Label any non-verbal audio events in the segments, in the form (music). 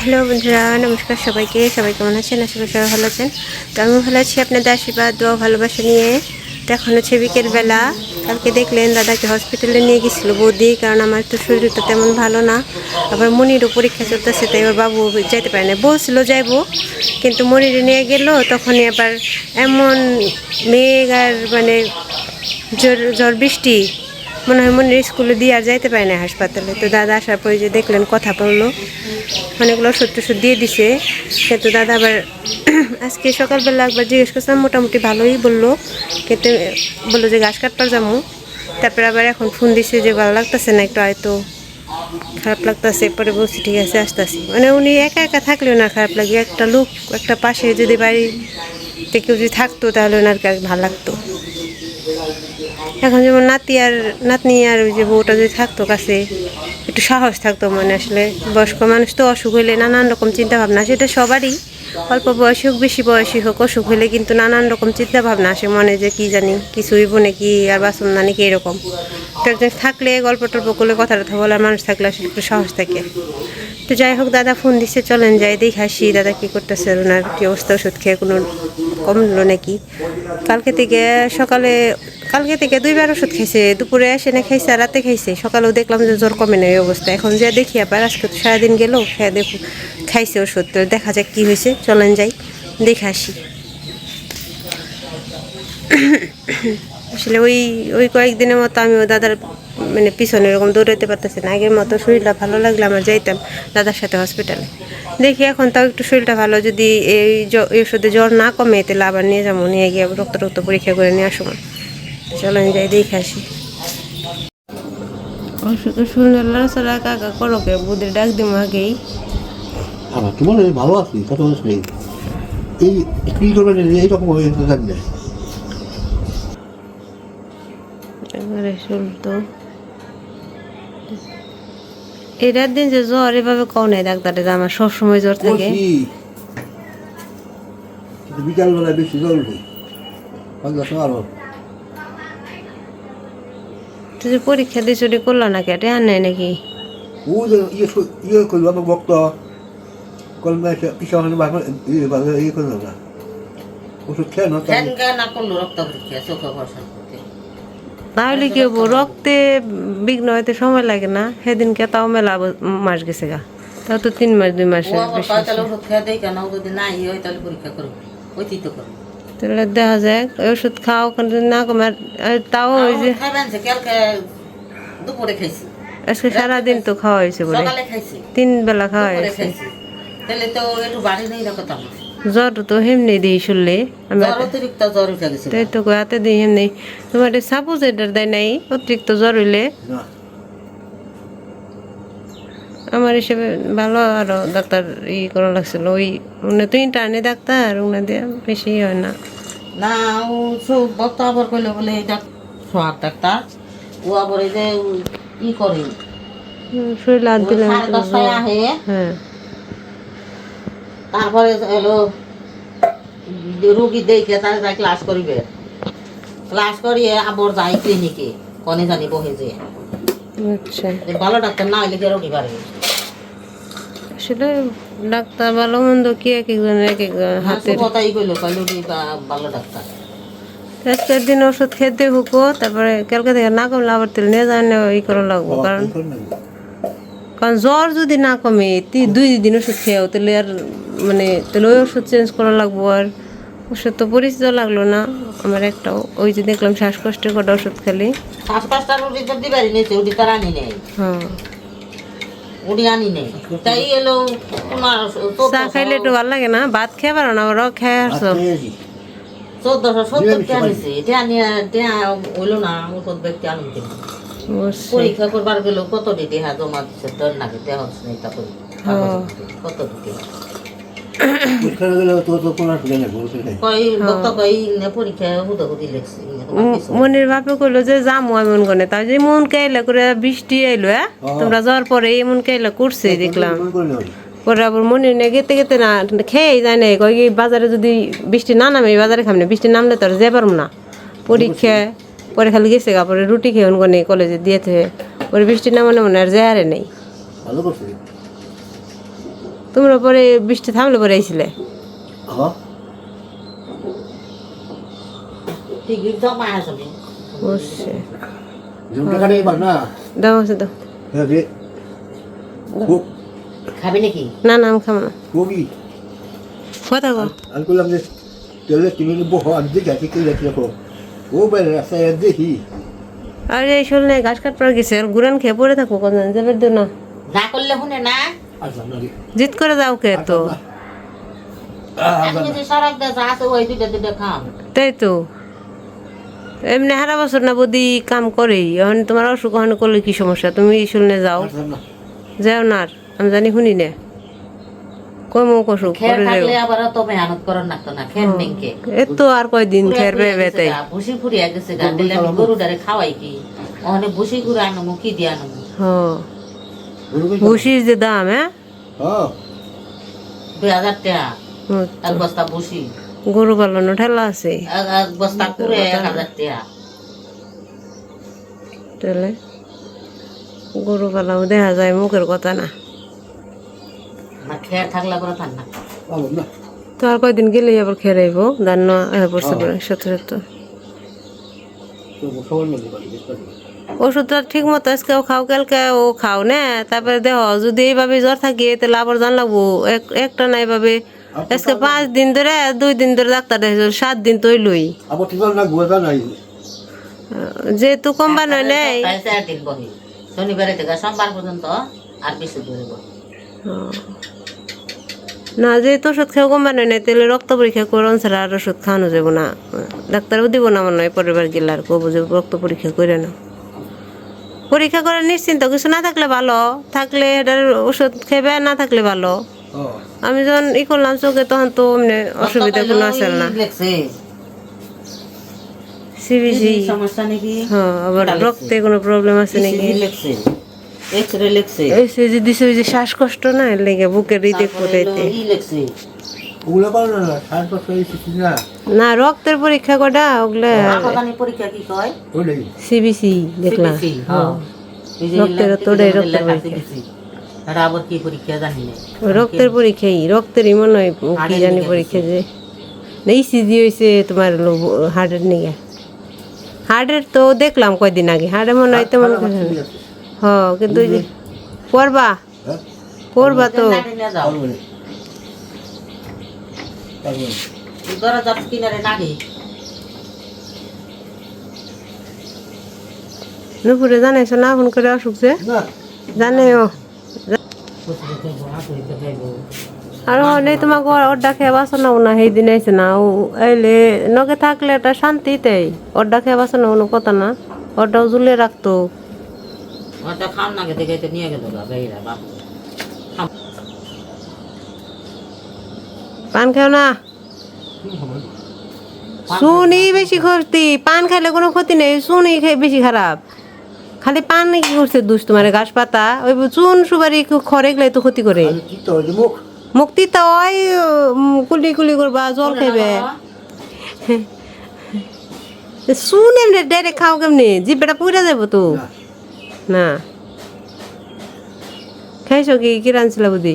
Hello বন্ধুরা, নমস্কার সবাইকে। সবাই কেমন আছেন? আশা করি সবাই ভালো আছেন। তো আমি ভালো আছি। আপনাদের আশীর্বাদ, দোয়া, ভালোবাসা নিয়ে। তো এখন হচ্ছে বিকেলবেলা কালকে দেখলেন দাদাকে হসপিটালে নিয়ে গেছিল বৌদি, কারণ আমার তো শরীরটা তেমন ভালো না। আবার মনিরও পরীক্ষা চলতেছে, তাই ওর বাবু যাইতে পারে না। বলছিল যাইবো। কিন্তু মনিরে নিয়ে গেল, তখনই আবার এমন মেঘ আর মানে জ্বর জ্বর বৃষ্টি মনে হয় মনে স্কুলে দিয়ে আর যাইতে পারে না হাসপাতালে। তো দাদা আসার পরে যে দেখলেন, কথা বলল। অনেকগুলো ওষুধ টষুধ দিয়ে দিছে। কিন্তু দাদা আবার (clears throat) আজকে সকালবেলা একবার জিজ্ঞেস করছিলাম মোটামুটি ভালোই? বলল। কিন্তু বলল যে, ঘাস কাটবার যাব তারপরে আবার এখন ফোন দিছে যে, ভালো লাগতেছে না একটু হয়তো। খারাপ লাগতেছে পরে বলছি, ঠিক আছে, আসতেছি। মানে উনি একা একা থাকলেও না খারাপ লাগে। একটা লোক, একটা পাশে যদি বাড়িতে কেউ যদি থাকতো, তাহলে ওনার কাছে ভালো লাগতো। এখন যেমন নাতি আর নাতনি আর ওই যে বউটা যদি থাকতো কাছে, একটু সাহস থাকতো মনে আসলে। বয়স্ক মানুষ তো অসুখ হইলে নানান রকম চিন্তা ভাবনা সেটা সবারই। অল্প বয়সী হোক, বেশি বয়সী হোক, অসুখ হইলে কিন্তু নানান রকম চিন্তা ভাবনা আসে মনে যে কি জানি কিছু হইব নাকি আর বাসন না, নাকি এরকম। তো একজন থাকলে গল্প টল্প করলে কথা টথা বলার মানুষ থাকলে আসলে একটু সাহস থাকে। তো যাই হোক, দাদা ফোন দিচ্ছে চলেন যাই, দেখে আসি, দাদা কী করতেছে, ওনার কি অবস্থা, ওষুধ খেয়ে কোনো কমলো নাকি? কালকে থেকে সকালে কালকে থেকে দুইবার ওষুধ খাইছে, দুপুরে এসে না খাইছে রাতে খাইছে। সকালেও দেখলাম যে জ্বর কমে না এই অবস্থা। এখন যা দেখি আবার, আজকে তো সারাদিন গেল, খেয়ে দেখো, খাইছে ওষুধ। তো দেখা যাক কী হয়েছে। চলেন যাই, দেখে আসি। আসলে ওই ওই কয়েকদিনের মতো আমি ও দাদার মানে পিছনে এরকম দৌড়াতে পারতেছি না। আগের মতো শরীরটা ভালো লাগলে আমার যাইতাম দাদার সাথে হসপিটালে দেখি এখন তাও একটু শরীরটা ভালো, যদি এই ওষুধে জ্বর না কমে, তাহলে আবার নিয়ে যাব, নিয়ে গিয়ে রক্ত রক্ত পরীক্ষা করে নিয়ে আসব। চলেন যাই দেখে আসি। অসুখ সুন্দর লড়াচড়া কাকা করোকে বুদের ডাক দিম আগেই। আমার তোমার ভালো আছি কত বয়স নেই এই কি করবেন এইরকম হয়ে থাকলে। এবারে শুনতো এই রাত দিন যে জ্বর এভাবে কও নাই ডাক্তারে আমার সবসময় জ্বর থাকে। বিকালবেলায় বেশি সময় আরও তুই যে পরীক্ষা দিয়ে চুরি করল না কে রে নেই নাকি? ও যে ইয়ে ইয়ে করব আমার বক্ত। কলমে পিছা হলে বাবা ইয়ে বাবা ইয়ে করবে না। ওষুধ খেয়ে না ফ্যান না করল রক্ত পরীক্ষা চোখে ভরসা তাহলে কি হব? রক্তে বিঘ্ন হইতে সময় লাগে না? সেদিনকে তাও মেলা মাস গেছে গা। তাও তো তিন মাস দুই হয় তাহলে পরীক্ষা করব। ওইটি তো করব। তাহলে দেখা যায় ওই ওষুধ খাও কিন্তু না কমে আর- আর তাও ওই যে খাইবেন যে কালকে দুপুরে খাইছি। আজকে সারাদিন তো খাওয়া হয়েছে বলে তিন বেলা খাওয়া হয়েছে। খাইছি। তাহলে তো একটু বাড়ি নেই না কথা আমার। জ্বর তো হেমনি দিই শুনলে আমি অতিরিক্ত জ্বর উঠে গেছে তাই তো হাতে দিই হেমনি। তোমার সাপোজ এটার দেয় নাই অতিরিক্ত জ্বর হইলে? আমার হিসেবে ভালো আরও ডাক্তার ই করা লাগছিল। ওই উনি তো ইন্টারনে ডাক্তার উনি দিয়ে বেশি হয় না। না ও সব বক্তা আবার কইলে বলে এটা সোহাগ ডাক্তার ও আবার এই যে ই করে। শরীর হাত আহে হ্যাঁ। তারপরে এলো রুগী দেখে তার তাই ক্লাস করিবে। ক্লাস করিয়ে আবার যাই ক্লিনিকে কনে জানি বহে যে। আচ্ছা। ভালো ডাক্তার না হইলে রোগী পারবে আসলে ডাক্তার ভালো মন্দ কি এক একজন এক একজন হাতে কথাই কইলো কইলো ভালো ডাক্তার? আজকের দিন ওষুধ খেতে হুকো তারপরে কালকে থেকে না কমলে আবার তেল নিয়ে যান ই করা লাগবো কারণ। কারণ জ্বর যদি না কমে তি- দুই দিন ওষুধ খেয়েও তাহলে আর মানে তাহলে ওই ওষুধ চেঞ্জ করা লাগবো আর ওষুধ তো পরিচিত লাগল না। আমার একটাও ওই যে দেখলাম শ্বাসকষ্টের কটা ওষুধ খেলি। পাঁচটা রুগী তো দিবারই নিয়েছে উডি তার আনি নেই। হ্যাঁ উডি আনি নেই। তাই এলো তোমার চা খাইলে একটু ভালো লাগে না? ভাত খেয়ে পারো না? ওরাও খেয়ে আসছো খেয়েছি। চোদ্দশো সত্তর টাকা নিছে এটা আনিয়ে এটা হইল না ওষুধ ব্যক্তি আনুন বুঝছি। পরীক্ষা করবার গেল কত দিতে হ্যাঁ? জমা দিচ্ছে তোর নাকি দেহ হচ্ছে না এটা করি কত দিতে মনির বাপে কইলো যে যামু আমি মন করে তাই যে মন কেইলা করে বৃষ্টি আইলো হ্যাঁ? তোমরা যাওয়ার পরে এমন কেইলা করছে দেখলাম। পরে আবার মনির নিয়ে গেতে গেতে না খেয়েই যায় না কই বাজারে যদি বৃষ্টি না নামে বাজারে খাম না বৃষ্টি নামলে তো আর যে পারব না। পরীক্ষা পরে খালি গেছে পরে রুটি খেয়ে অন্য কলেজে দিয়েছে। পরে বৃষ্টি নামানো মনে আর যায় আরে নেই। ভালো করছে। তোমরা পরে বৃষ্টি থামলে পরে আইছিলে? হ্যাঁ না না আমি খাব না। কথা আর এই শুনলে ঘাস কাট গেছে আর গুরান খেয়ে পড়ে থাকব কোন যাবে না না করলে শুনে না। জিত করে যাও কে তো? তাই তো। এমনি হারা বছর না বদি কাম করেই। এখন তোমার অসুখ হন করলে কি সমস্যা? তুমি শুনলে যাও। যাও না আমি জানি শুনি না। কমো কসুখ খের করে যাও। থাকলে আবার তো মেহনত করার লাগতো না খের নেংকে এ তো আর কয়দিন খের বে বেতাই ভুসি ফুরিয়া গেছে গা দিলে আমি গরু খাওয়াই কি? ওখানে ভুসি ঘুরে আনব কি দিয়ে আনব হ। ভুসির যে দাম হ্যাঁ? হ্যাঁ। দুই হাজার টাকা। এক বস্তা ভুসি। গরু পালনো ঠেলা আছে। এক- বস্তা কুড়ে এক হাজার টাকা। তাহলে গরু পালাও দেখা যায় মুখের কথা না। না থাকলে পরে থাক না। তো আর কয়দিন গেলেই আবার খেরাইব ধান পড়ছে পরে সত্য সত্য তো। ওষুধটা ঠিক মতো আজকেও খাও কালকে ও খাও না? তারপরে দেহ যদি এইভাবে জ্বর থাকে তাহলে আবার জান লাগবো। এক- একটা না এইভাবে। আজকে পাঁচ দিন ধরে দুই দিন ধরে ডাক্তার দেখাইছো সাত দিন তো লই নাই। যেহেতু কোম্পানি নেই। তাই চার দিন বহি শনিবারে থেকে সোমবার পর্যন্ত আর বেশি ধরব না যেহেতু ওষুধ খেয়ে কোম্পানি নেই তাহলে রক্ত পরীক্ষা করুন ছাড়া আর ওষুধ খাওয়ানো যাব না। ডাক্তারও দিব না মনে হয় পরিবার বার গেলে আর কবো যে রক্ত পরীক্ষা করে না পরীক্ষা করে নিশ্চিন্ত কিছু না থাকলে ভালো। থাকলে এটার ওষুধ খেবে না থাকলে ভালো। আমি যখন ই করলাম চোখে তখন তো এমনি অসুবিধা কোনো আসল না। সিবিসি সমস্যা নাকি? হ্যাঁ আবার রক্তে কোনো প্রবলেম আছে নাকি? এক্সরে এই যে দিছে ওই যে শ্বাসকষ্ট না লেগে বুকের হৃদে ফুটাইতে। ওগুলো না রক্তের পরীক্ষা করা ওগুলা আপাতানি পরীক্ষা কি কয়? সিবিসি দেখলাম। হ্যাঁ। এই যে রক্তের তোড়ে রক্তের পরীক্ষা। আবার কি পরীক্ষা জানি না। রক্তের পরীক্ষাই রক্তেরই মনে হয় কি জানি পরীক্ষা যে। এই সিজি হয়েছে তোমার হার্টের নিগে হার্টের তো দেখলাম কয়দিন আগে। হার্টে মনে হয় তেমন হ কিন্তু পড়বা? হ্যাঁ? পড়বা তো। কিনারে নুপুরে জানাইছো না ফোন করে অসুখ যে। আর হলে তোমাকে অর্ডা খেয়ে বাসো না না সেই দিন আইসে না। ও আইলে নগে থাকলে একটা শান্তিতেই। অর্ডা খেয়ে বাসো না কোনো কথা না। অর্ডাও জুলে রাখতো। নিয়ে গেল পান খাও না? শুনি বেশি ক্ষতি। পান খাইলে কোনো ক্ষতি নেই শুনি বেশি খারাপ। খালি পান কি করছে দুষ তোমার গাছ পাতা? ওই চুন সুপারি খড়ে গেলে তো ক্ষতি করে। আমি কি ওই মুক্তি তো ওই কুলি কুলি করবা জল খাইবে। শুন এমনি ডাইরেক্ট খাও কেমনি? জিব্বাটা পুড়ে যাব তো। না। না। খাইছো কি? কি রাঁধছিল বুদ্ধি?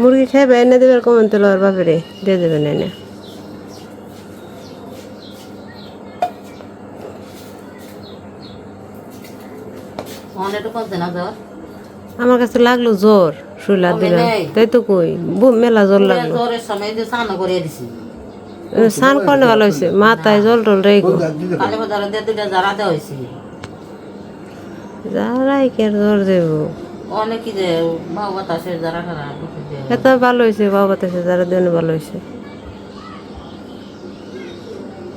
মুরগি খাইবে এনে দেবে কমন তেল আর বাপেরে দিয়ে দেবে এনে আমার কাছে লাগল জ্বর কমে দিলাম? তাই তো কই মেলা জ্বর লাগল। স্নান করলে ভালো হয়েছে মাথায় জল টল রেখো হয়েছে যারাই কে জ্বর দেব? অনেক কি যে মা বাতাসের জারা খারা বসে দিয়ে এত ভালো হয়েছে বাবা বাতাসে যারা দেন ভালো হয়েছে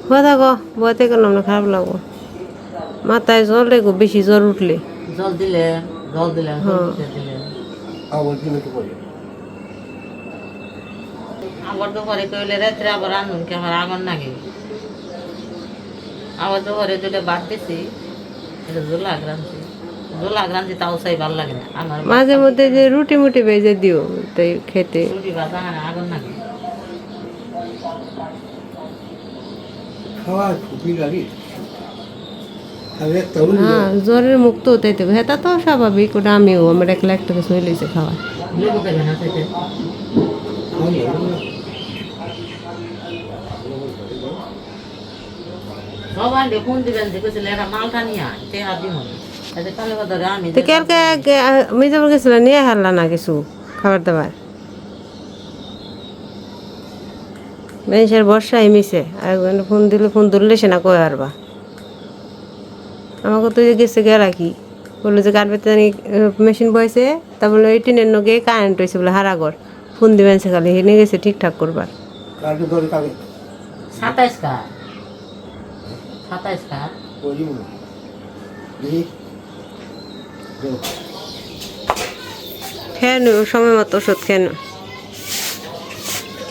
হয়ে থাকো বইতে কেন না খারাপ লাগবো। মাথায় জল রেখো বেশি জ্বর উঠলে। জল দিলে জল দিলে দিলে। আবার দুপুরে কইলে রাত্রে আবার আনুন কে আমার আগুন লাগে আবার দুপুরে দুটো বাদ দিছি এটা জোলা গ্রান্তি মাঝে মধ্যে যে রুটি মুটি ভেজে দিও তাই খেতে। রুটি ভাজা না আগুন লাগে। খাওয়া খুবই লাগে। খাবে একটা হলো হ্যাঁ জ্বরের মুক্ত হতে হবে। তো স্বাভাবিক ওটা আমিও আমার একলা একটা কিছু হইলেছে খাওয়া। লেবু খাইবে না খাইতে খাওয়া লাগে না। সবাই ফোন দিবেন মালটা নিয়ে আয় তে হাত দিব তো কালকে মিজাপুর গেছিল নিয়ে হারলা না কিছু? খাবার দাবার? মানুষের বর্ষায় মিশে আর ফোন দিলে ফোন ধরলে সে না কয়ে আরবা আমাকে তো গেছে গেলা কি? বলল যে কার মেশিন বয়েছে তা বলল এই টিনের নগে কারেন্ট হয়েছে বলে হারাগর ফোন দিবেন সে খালি হেনে গেছে ঠিকঠাক করবার। সাতাইশ কার? সাতাইশ কার ওই জীবন দেখি দেখো। খেয়ে সময় মতো ওষুধ খেয়ে নো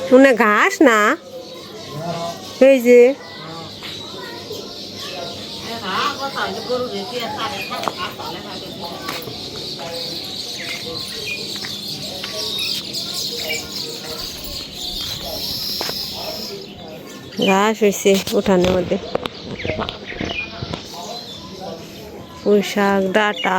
শুনে ঘাস না? এই যে। ঘাস হয়েছে উঠানের মধ্যে। পুঁই শাক, ডাটা।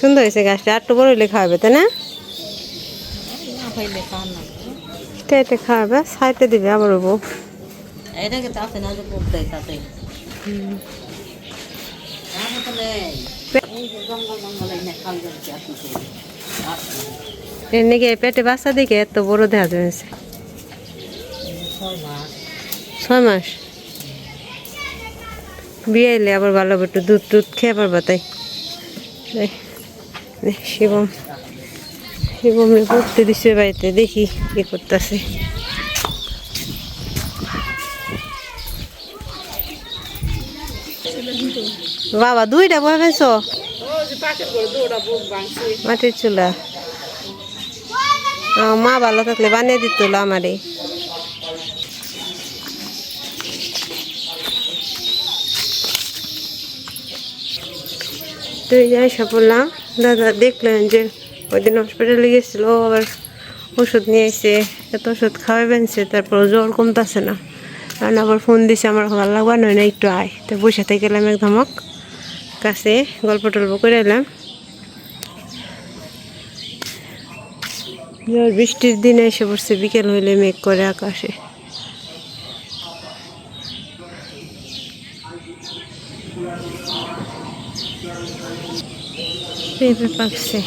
সুন্দর হয়েছে গাছটা আর বড় হইলে খাওয়াবে তাই না? টেটে খাওয়াবে সাইতে দিবে আবার বউ। এটাকে তাতে না যে কোপ দেয় তাতে? আমার তো নেই। এই যে জঙ্গল জঙ্গল এনে খাল যাচ্ছে আসি এর নাকি পেটে বাচ্চা দিকে এত বড় দেখা যাচ্ছে ছয় মাস। বিয়ে এলে আবার ভালো হবে একটু দুধ টুধ খেয়ে পারবা তাই। শিবম। শিবম পড়তে দিচ্ছে বাড়িতে, দেখি কি করতেছে। বাবা, দুইটা বই পেয়েছ মাটির চুলা। মা ভালো থাকলে বানিয়ে দিত আমারে। তুই যাই এসে পড়লাম দাদা দেখলেন যে ওই দিন হসপিটালে গেছিল আবার ওষুধ নিয়ে এসে এত ওষুধ খাওয়াই বেনছে তারপর জ্বর কমতেছে না। কারণ আবার ফোন দিছে, আমার ভালো লাগবা, নয় না, একটু আয়। তো বসে থেকে গেলাম এক ধমক, কাছে গল্প টল্প করে এলাম। ঝড় বৃষ্টির দিনে এসে পড়ছে, বিকেল হইলে মেঘ করে আকাশে। পেঁপে পাকছে।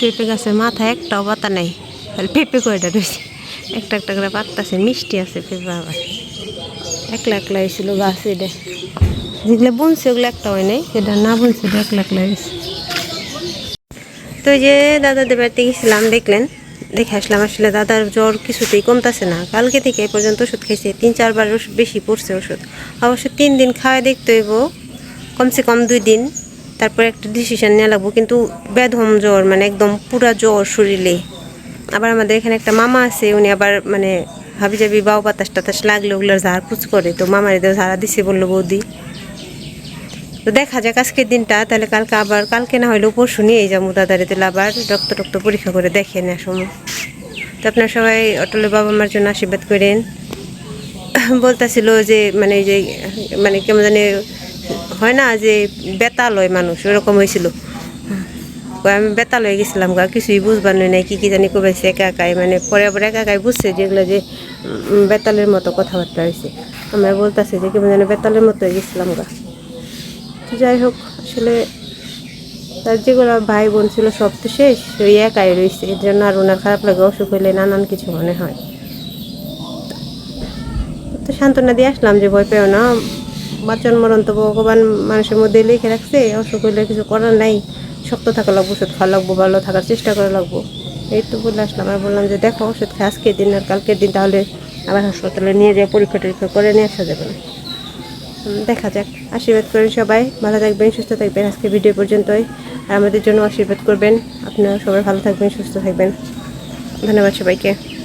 পেঁপে গাছের মাথায় একটাও পাতা নেই। খালি পেঁপে কয়টা রয়েছে? একটা একটা করে পাতাছে মিষ্টি আছে পেঁপে আবার। একলা একলা হয়েছিল গাছ এটা। যেগুলো বুনছে, ওগুলো একটা হয় নাই। যেটা না বুনছে, ওটা একলা একলা হয়েছে। তো যে দাদাদের বাড়িতে গেছিলাম, দেখলেন? দেখে আসলাম, আসলে দাদার জ্বর কিছুতেই কমতেছে না। কালকে থেকে এ পর্যন্ত ওষুধ খেয়েছে তিন চারবার বেশি পড়ছে ওষুধ। অবশ্য তিন দিন খাওয়া দেখতে হইব। কমসে কম দুই দিন। তারপর একটা ডিসিশন নেওয়া লাগবো। কিন্তু বেদম জ্বর মানে একদম পুরা জ্বর শরীরে। আবার আমাদের এখানে একটা মামা আছে, উনি আবার মানে হাবিজাবি বাউ বাতাস টাতাস লাগলে ওগুলোর ঝাড় ফুচ করে। তো মামার এদের ঝাড়া দিছে বলল বৌদি। তো দেখা যাক আজকের দিনটা, তাহলে কালকে আবার, কালকে না হলেও পরশু নিয়েই যাব দাদারে তাহলে আবার রক্ত টক্ত পরীক্ষা করে দেখে নেওয়ার সময়। তো আপনার সবাই অটলের বাবা মার জন্য আশীর্বাদ করেন। বলতেছিল যে মানে যে মানে কেমন জানি হয় না যে বেতাল হয় মানুষ, ওরকম হয়েছিল। আমি বেতাল হয়ে গেছিলাম গা, কিছুই বুঝবার নাই, কি কি জানি কবেছে একা একাই মানে পরে পরে একা একাই বুঝছে যেগুলো যে বেতালের মতো কথাবার্তা হয়েছে আমরা বলতেছি যে কেমন জানি বেতালের মতো হয়ে গেছিলাম গা। যাই হোক, আসলে তার যেগুলো ভাই বোন ছিল সব তো শেষ, ওই একাই রয়েছে এর জন্য আর ওনার খারাপ লাগে, অসুখ হইলে নানান কিছু মনে হয়। তো সান্ত্বনা দিয়ে আসলাম যে, ভয় পেও না বাচ্চার মরণ তো ভগবান মানুষের মধ্যে লিখে রাখছে, অসুখ হইলে কিছু করার নাই। শক্ত থাকা লাগবো, ওষুধ খাওয়া লাগবো, ভালো থাকার চেষ্টা করা লাগবো। এই তো বলে আসলাম, আর বললাম যে দেখো, ওষুধ খেয়ে আজকের দিন আর কালকের দিন, তাহলে আবার হাসপাতালে নিয়ে যেয়ে পরীক্ষা টরীক্ষা করে নিয়ে আসা যাবে না। দেখা যাক। আশীর্বাদ করেন সবাই, ভালো থাকবেন, সুস্থ থাকবেন। আজকে ভিডিও পর্যন্তই। আর আমাদের জন্য আশীর্বাদ করবেন। আপনারা সবাই ভালো থাকবেন, সুস্থ থাকবেন। ধন্যবাদ সবাইকে।